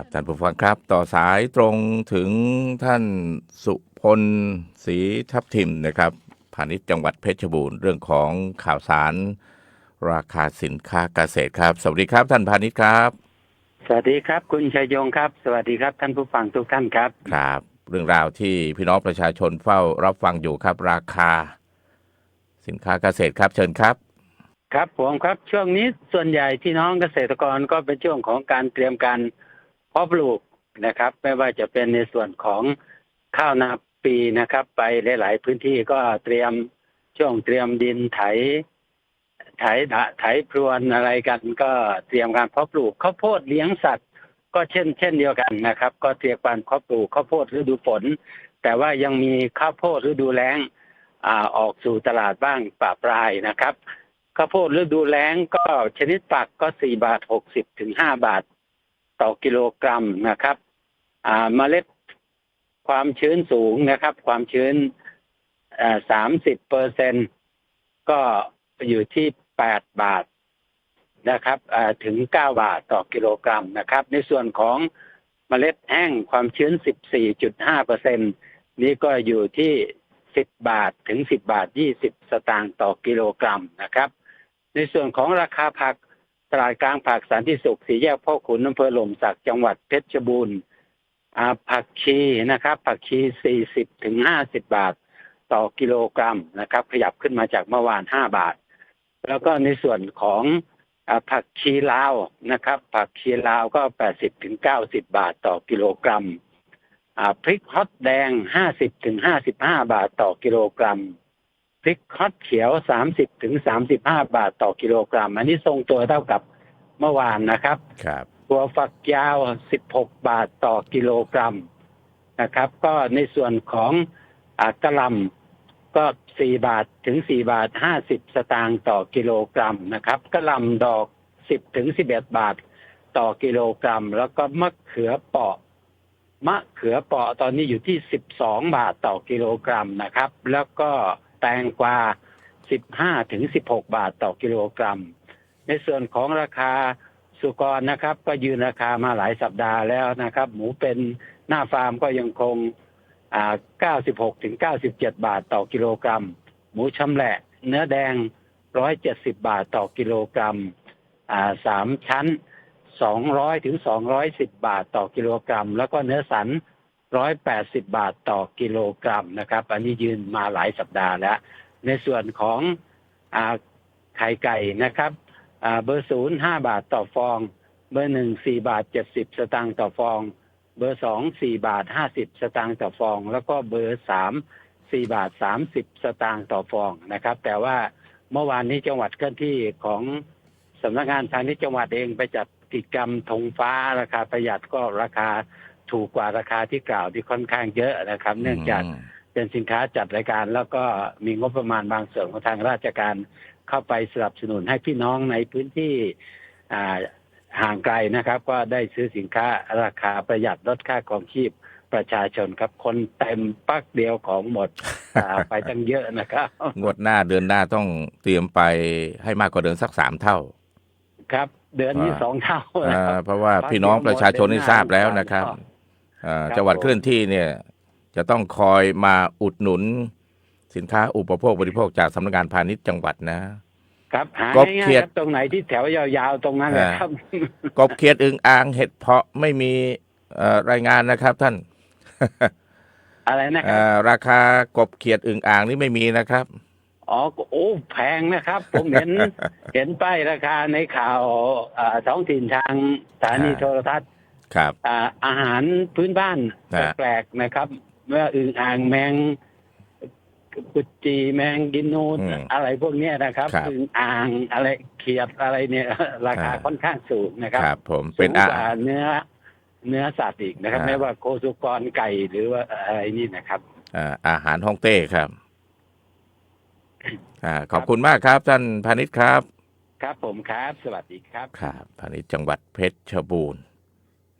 ครับท่านผู้ฟังครับ ต่อสายตรงถึงท่านสุพลศรีทับทิมนะครับพาณิชย์จังหวัดเพชรบูรณ์เรื่องของข่าวสาร ราคาสินค้าเกษตรครับ สวัสดีครับท่านพาณิชย์ครับ สวัสดีครับ คุณชัยยงครับ สวัสดีครับท่านผู้ฟังทุกท่านครับครับ เรื่องราวที่พี่น้องประชาชนเฝ้ารับฟังอยู่ครับ ราคา สินค้าเกษตรครับ เชิญครับครับผมครับช่วงนี้ส่วนใหญ่ที่น้องเกษตรกรก็เป็นช่วงของการเตรียมการ เพาะปลูกนะครับ ไม่ว่าจะเป็นในส่วนของข้าวนาปีนะครับ ไปหลาย ๆ พื้นที่ก็เตรียมช่วงเตรียมดินไถ ไถดะไถพรวนอะไรกันก็เตรียมการเพาะปลูกข้าวโพดเลี้ยงสัตว์ ก็เช่น เช่นเดียวกันนะครับ ก็เตรียมการเพาะปลูกข้าวโพดฤดูฝน แต่ว่ายังมีข้าวโพดฤดูแล้งอ่าออกสู่ตลาดบ้างป่าปลายนะครับข้าวโพดฤดูแล้งก็ชนิดฝักก็สี่บาทหกสิบถึงห้าบาท ต่อกิโลกรัมนะครับ อ่าเมล็ดความชื้นสูงนะครับ ความชื้นสามสิบเปอร์เซ็นก็อยู่ที่แปดบาทนะครับถึงเก้าบาทต่อกิโลกรัมนะครับ ในส่วนของเมล็ดแห้งความชื้นสิบสี่จุดห้าเปอร์เซ็นนี้ก็อยู่ที่สิบบาทถึงสิบบาทยี่สิบสตางค์ต่อกิโลกรัมนะครับ ในส่วนของราคาผัก ตลาดกลางผักสันติสุขสีแยกพ่อขุนอำเภอหล่มสักจังหวัดเพชรบูรณ์ผักชีนะครับ ผักชี40ถึง50บาท ต่อกิโลกรัมนะครับ ขยับขึ้นมาจากเมื่อวาน5บาท แล้วก็ในส่วนของอผักชีลาวนะครับ ผักชีลาวก็80ถึง90บาทต่อกิโลกรัมพริกฮอตแดง50ถึง55บาทต่อกิโลกรัม พริกฮอตเขียว30ถึง35บาทต่อกิโลกรัม อันนี้ทรงตัวเท่ากับเมื่อวานนะครับ ครับถั่วฝักยาว16บาทต่อกิโลกรัมนะครับ ก็ในส่วนของอากระหลำก็4บาทถึง4บาท50สตางค์ต่อกิโลกรัมนะครับกระหลำดอก10ถึง11บาทต่อกิโลกรัม แล้วก็มะเขือเปาะมะเขือเปาะตอนนี้อยู่ที่12บาทต่อกิโลกรัมนะครับ แล้วก็ แตงกวา 15 ถึง 16 บาทต่อกิโลกรัม ในส่วนของราคาสุกรนะครับ ก็ยืนราคามาหลายสัปดาห์แล้วนะครับ หมูเป็นหน้าฟาร์มก็ยังคง 96 ถึง 97 บาทต่อกิโลกรัม หมูชำแหละ เนื้อแดง 170 บาทต่อกิโลกรัมสามชั้น 200 ถึง 210 บาทต่อกิโลกรัม แล้วก็เนื้อสัน 180บบาทต่อกิโลกรัมนะครับ อันนี้ยืนมาหลายสัปดาห์แล้ว ในส่วนของอไข่ไก่นะครับเบอร์ศูนย์ห้าบาทต่อฟอง เบอร์หนึ่งสี่บาทเจ็ดสิบสตางค์ต่อฟอง เบอร์สองสี่บาทห้าสิบสตางค์ต่อฟอง แล้วก็เบอร์สามสี่บาทสามสิบสตางค์ต่อฟองนะครับ แต่ว่าเมื่อวานนี้จังหวัดเคลื่อนที่ของสำนักงานพาณิชย์จังหวัดเองไปจัดกิจกรรมธงฟ้าราคาประหยัดก็ราคา ถูกกว่าราคาที่กล่าวที่ค่อนข้างเยอะนะครับ เนื่องจากเป็นสินค้าจัดรายการ แล้วก็มีงบประมาณบางส่วนของทางราชการเข้าไปสนับสนุนให้พี่น้องในพื้นที่อ่าห่างไกลนะครับ ก็ได้ซื้อสินค้าราคาประหยัดลดค่าครองชีพประชาชนครับคนเต็มปักเดียวของหมดอ่าไปตั้งเยอะนะครับ งวดหน้าเดือนหน้าต้องเตรียมไปให้มากกว่าเดิมสักสามเท่า ครับ เดือนนี้อ่าสองเท่าอ่านะครับเพราะว่าพี่น้องประชาชนได้ทราบแล้วนะครับอ่าครับ จังหวัดผมเคลื่อนที่เนี่ยจะต้องคอยมาอุดหนุน สินค้าอุปโภคบริโภคจากสำนักงานพาณิชย์จังหวัดนะครับหากบง่าเขียยๆดครับตรงไหนที่แถวยาวๆตรงนั้นแหละครับกบเขียดอึงอ่างเห็ดเพาะไม่มีเอ่อรายงานนะครับท่าน อะไรนะคเอ่รับอราคากบเขียดอึงอ่างนี่ไม่มีนะครับอ๋อโอ้แพงนะครับ ผมเห็น เห็นป้ายราคาในข่าวอ่าท้องถิ่นทางสถานีฮะโทรทัศน์ ครับอ่าอาหารพื้นบ้านฮะแปลกๆนะครับเมื่ออึ่งอ่างแมงกุดจีแมงกินนูนอืมอะไรพวกเนี้ยนะครับครับอึ่งอ่างอะไรเขียดอะไรเนี่ย ราคาฮะค่อนข้างสูงนะครับครับผมสูเป็นงอ่ากว่าเนื้อ เนื้อสัตว์อีกนะครับฮะไม่ว่าโคสุกรไก่หรือว่าอะไรนี่นะครับอ่าอาหารฮ่องเต้ครับอ่าขอบคุณมากครับท่านพาณิชย์ครับ ครับผมครับ สวัสดีครับ ครับพาณิชย์จังหวัดเพชรบูรณ์